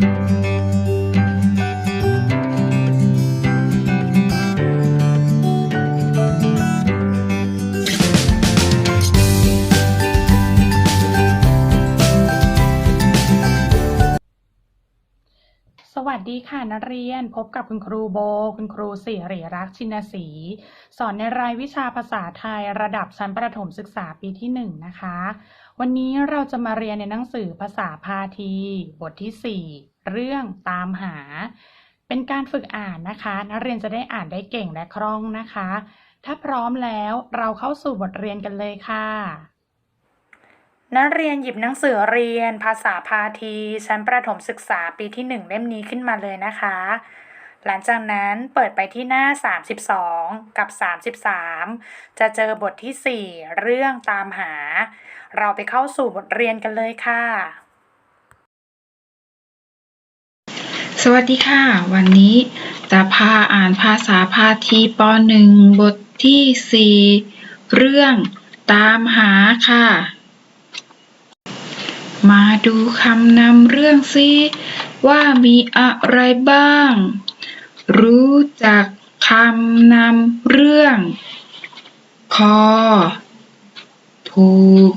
Thank you. ดีค่ะนักเรียนพบกับคุณครูโบ คุณครูสิริรักษ์ชินศรีสอนในรายวิชาภาษาไทยระดับชั้นประถมศึกษาปีที่หนึ่งนะคะ วันนี้เราจะมาเรียนในหนังสือภาษาพาที บทที่ 4 เรื่องตามหา เป็นการฝึกอ่านนะคะ นักเรียนจะได้อ่านได้เก่งและคล่องนะคะ ถ้าพร้อมแล้วเราเข้าสู่บทเรียนกันเลยค่ะ นักเรียนหยิบหนังสือเรียน ภาษาพาที ชั้นประถมศึกษาปีที่ 1 เล่มนี้ขึ้นมาเลยนะคะ หลังจากนั้นเปิดไปที่หน้า 32 กับ 33 จะเจอบทที่ 4 เรื่องตามหา เราไปเข้าสู่บทเรียนกันเลยค่ะ สวัสดีค่ะ วันนี้จะพาอ่านภาษาพาทีป .1 บทที่ 4 เรื่องตามหาค่ะ มาดูคำนำเรื่องซิว่ามีอะไรบ้าง รู้จักคำนำเรื่อง คอ ผูก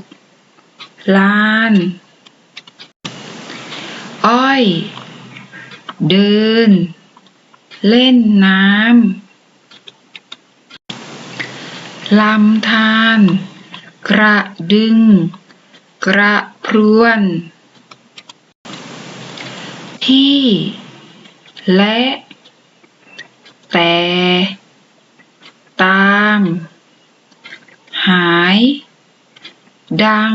ลาน อ้อย เดิน เล่นน้ำลำธารกระดึง กระ พรวน ที่ และ แต่ ตาม หาย ดัง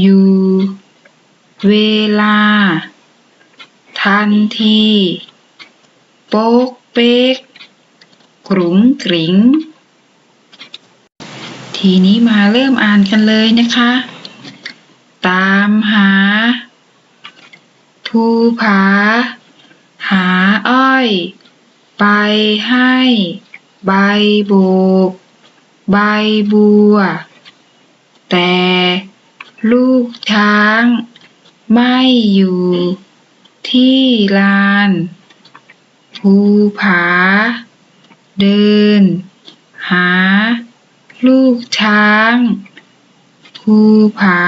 อยู่ เวลา ทันที โป๊กเป๊กกรุงกริงทีนี้มาเริ่มอ่านกันเลยนะคะ ตามหา ภู ผา หาอ้อย ไปให้ ใบโบก ใบบัว แต่ลูกช้าง ไม่อยู่ที่ลานภูผา เดิน หา ลูกช้างภูผา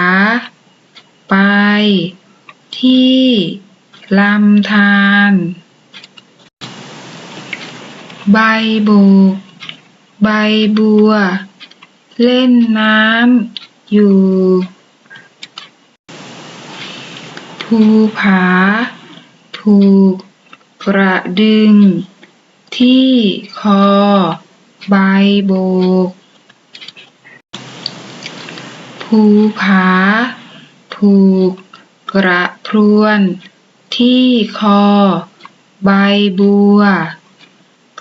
ไปที่ ลำธารใบโบกใบบัว เล่นน้ำอยู่ ภูผาผูก กระดึง ที่คอ ใบโบก ภูผาผูก กระพรวน ที่คอ ใบบัว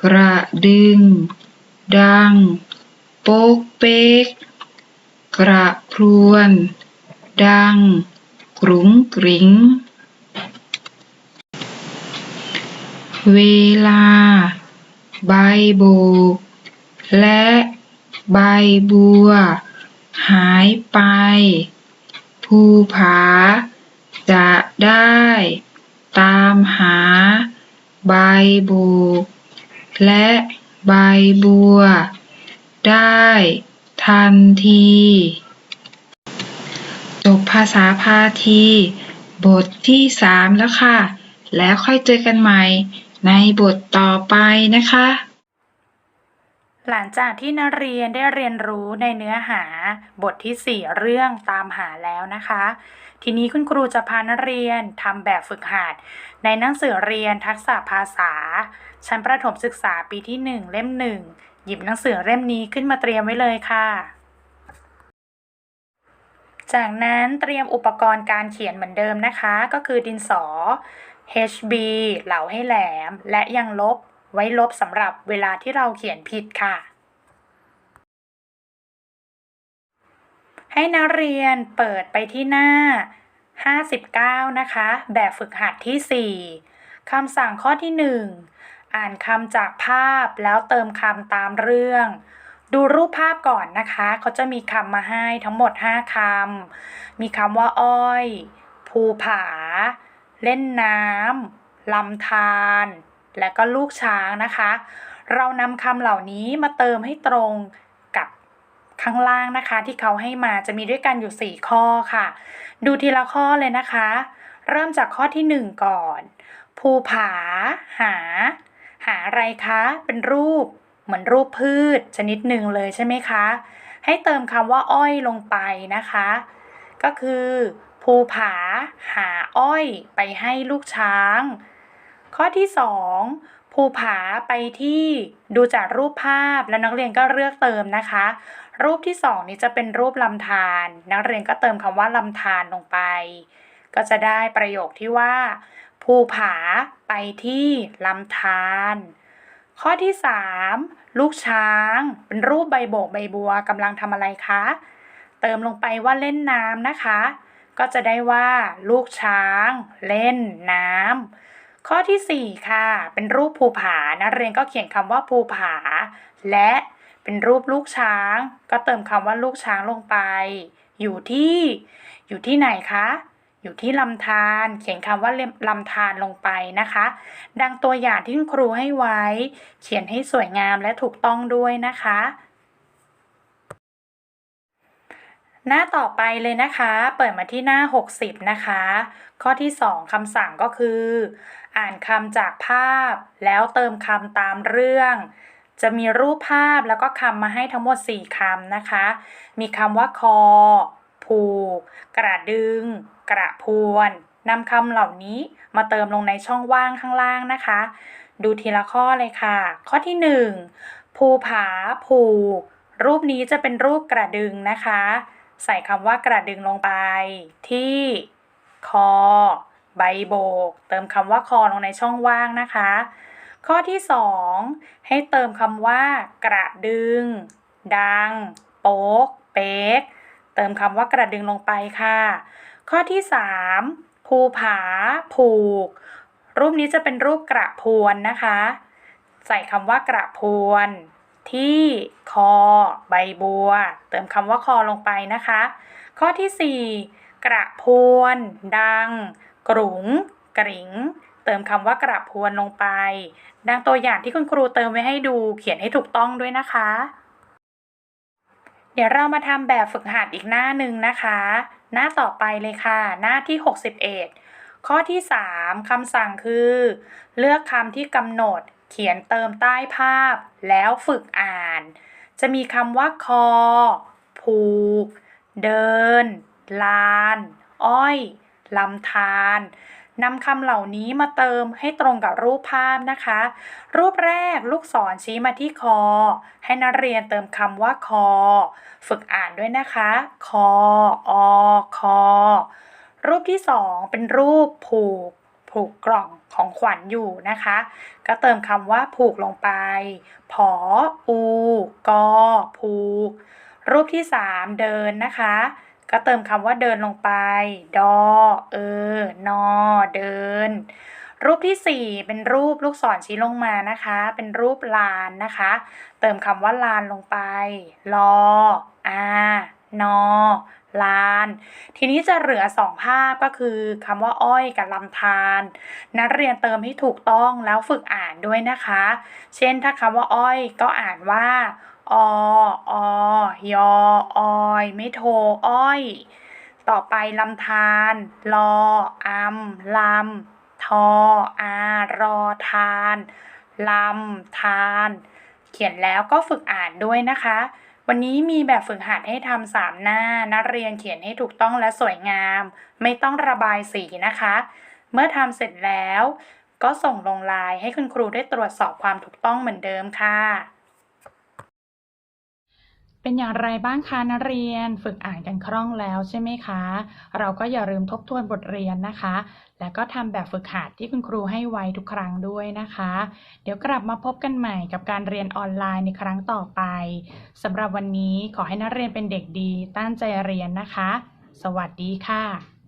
กระดึง ดัง โป๊กเป๊ก กระพรวน ดัง กรุงกริงเวลา ใบโบก และใบบัว หายไป ภูผา จะได้ ตามหาใบโบกและใบบัว ได้ทันที จบภาษาพาที บทที่สามแล้วค่ะ แล้วค่อยเจอกันใหม่ในบทต่อไปนะคะ หลังจากที่นักเรียนได้เรียนรู้ในเนื้อหาบทที่ 4 เรื่องตามหาแล้วนะคะ ทีนี้คุณครูจะพานักเรียนทำแบบฝึกหัดในหนังสือเรียนทักษะภาษา ชั้นประถมศึกษาปีที่ 1 เล่ม 1 หยิบหนังสือเล่มนี้ขึ้นมาเตรียมไว้เลยค่ะ จากนั้นเตรียมอุปกรณ์การเขียนเหมือนเดิมนะคะ ก็คือดินสอ HB เหลาให้แหลม และยังลบไว้ลบสำหรับเวลาที่เราเขียนผิดค่ะ ให้นักเรียนเปิดไปที่หน้า 59 นะคะ แบบฝึกหัดที่ 4 คำสั่งข้อที่ 1 อ่านคำจากภาพแล้วเติมคำตามเรื่อง ดูรูปภาพก่อนนะคะเขาจะมีคำมาให้ทั้งหมด 5คำ มีคำว่าอ้อย ภูผา เล่นน้ำลำธารและก็ลูกช้างนะคะ เรานำคำเหล่านี้มาเติมให้ตรง ข้างล่างนะคะ ที่เขาให้มาจะมีด้วยกันอยู่ 4 ข้อค่ะ ดูทีละข้อเลยนะคะ เริ่มจากข้อที่ 1 ก่อน ภูผา หา หาอะไรคะ เป็นรูป เหมือนรูปพืช ชนิดหนึ่งเลยใช่ไหมคะ ให้เติมคำว่าอ้อยลงไปนะคะ ก็คือ ภูผา หาอ้อยไปให้ลูกช้าง ข้อที่สองภูผาไปที่ดูจากรูปภาพแล้วนักเรียนก็เลือกเติมนะคะ รูปที่สองนี้จะเป็นรูปลำธารนักเรียนก็เติมคำว่าลำธารลงไป ก็จะได้ประโยคที่ว่า ภูผาไปที่ลำธารข้อที่สามลูกช้าง เป็นรูปใบโบกใบบัวกำลังทำอะไรคะ เติมลงไปว่าเล่นน้ำนะคะ ก็จะได้ว่า ลูกช้าง เล่นน้ำข้อที่สี่ค่ะ เป็นรูปภูผานักเรียนก็เขียนคำว่าภูผา และ เป็นรูปลูกช้าง ก็เติมคำว่าลูกช้างลงไป อยู่ที่ อยู่ที่ไหนคะ อยู่ที่ลำธาร เขียนคำว่าลำธารลงไปนะคะ ดังตัวอย่างที่ครูให้ไว้ เขียนให้สวยงามและถูกต้องด้วยนะคะ หน้าต่อไปเลยนะคะ เปิดมาที่หน้า 60 นะคะ ข้อที่ 2คำสั่งก็คือ อ่านคำจากภาพ แล้วเติมคำตามเรื่อง จะมีรูปภาพแล้วก็คำมาให้ทั้งหมด 4คำนะคะ มีคำว่าคอ ผูก กระดึง กระพวนนำคำเหล่านี้มาเติมลงในช่องว่างข้างล่างนะคะ ดูทีละข้อเลยค่ะ ข้อที่ 1 ภูผา ผูก รูปนี้จะเป็นรูปกระดึงนะคะ ใส่คำว่ากระดึงลงไป ที่ คอ ใบโบก เติมคำว่าคอลงในช่องว่างนะคะ ข้อที่ 2 ให้เติมคำว่า กระดึง ดัง โป๊ก เป๊ก เติมคำว่ากระดึงลงไปค่ะ ข้อที่ 3 ภูผา ผูก รูปนี้จะเป็นรูปกระพวนนะคะ ใส่คำว่ากระพวน ที่คอ ใบบัว เติมคำว่าคอลงไปนะคะ ข้อที่ 4 กระพวน ดัง กรุงกริ๋ง ติมคำว่ากระพวนลงไป ดังตัวอย่างที่คุณครูเติมไว้ให้ดูเขียนให้ถูกต้องด้วยนะคะ เดี๋ยวเรามาทำแบบฝึกหัดอีกหน้าหนึ่งนะคะ หน้าต่อไปเลยค่ะ หน้าที่ 61 ข้อที่ 3คำสั่งคือ เลือกคำที่กำหนดเขียนเติมใต้ภาพ แล้วฝึกอ่าน จะมีคำว่าคอ ผูก เดิน ลาน อ้อยลำธาร นำคำเหล่านี้มาเติมให้ตรงกับรูปภาพนะคะ รูปแรกลูกศรชี้มาที่คอ ให้นักเรียนเติมคำว่าคอ ฝึกอ่านด้วยนะคะ คออคอ รูปที่สองเป็นรูปผูกผูกกล่องของขวัญอยู่นะคะ ก็เติมคำว่าผูกลงไป ผอ อู กอ ผูก รูปที่สามเดินนะคะ ก็เติมคำว่าเดินลงไป ดอ เออ นอ เดิน รูปที่สี่เป็นรูปลูกศรชี้ลงมานะคะ เป็นรูปลานนะคะ เติมคำว่าลานลงไป ลอ อานอลาน ทีนี้จะเหลือสองภาพก็คือคำว่าอ้อยกับลำธารนักเรียนเติมให้ถูกต้องแล้วฝึกอ่านด้วยนะคะ เช่นถ้าคำว่าอ้อยก็อ่านว่า ออยอออย ไม่โทอ้อย ต่อไปลำธารลออำลำทออารอทานลำทาน เขียนแล้วก็ฝึกอ่านด้วยนะคะ วันนี้มีแบบฝึกหัดให้ทำสามหน้า นักเรียนเขียนให้ถูกต้องและสวยงาม ไม่ต้องระบายสีนะคะ เมื่อทำเสร็จแล้ว ก็ส่งลงไลน์ให้คุณครูได้ตรวจสอบความถูกต้องเหมือนเดิมค่ะ เป็นอย่างไรบ้างคะนักเรียนฝึกอ่านกันคล่องแล้วใช่ไหมคะ เราก็อย่าลืมทบทวนบทเรียนนะคะ แล้วก็ทำแบบฝึกหัดที่คุณครูให้ไว้ทุกครั้งด้วยนะคะ เดี๋ยวกลับมาพบกันใหม่กับการเรียนออนไลน์ในครั้งต่อไปสำหรับวันนี้ขอให้นักเรียนเป็นเด็กดีตั้งใจเรียนนะคะ สวัสดีค่ะ